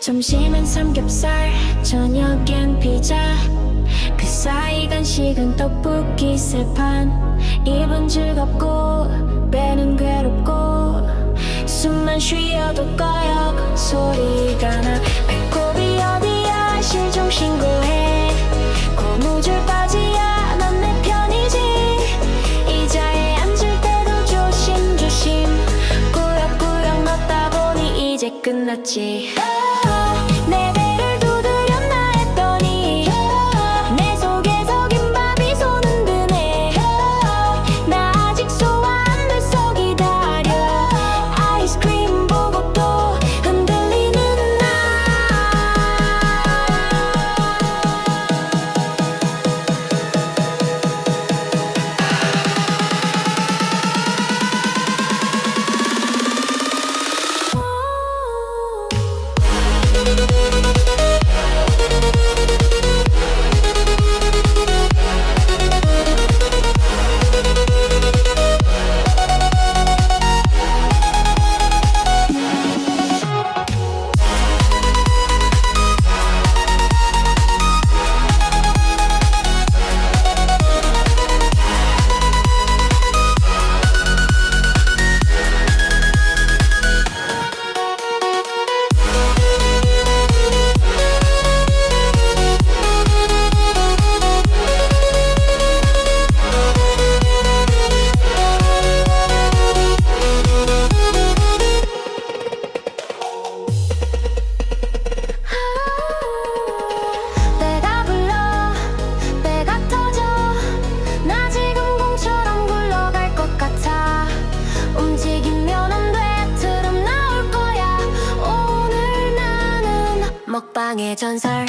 점심엔 삼겹살 저녁엔 피자. 그 사이 간식은 떡볶이 세판. 입은 즐겁고 배는 괴롭고. 숨만 쉬어도 꺼요. 이제 끝났지. 사랑의 전설.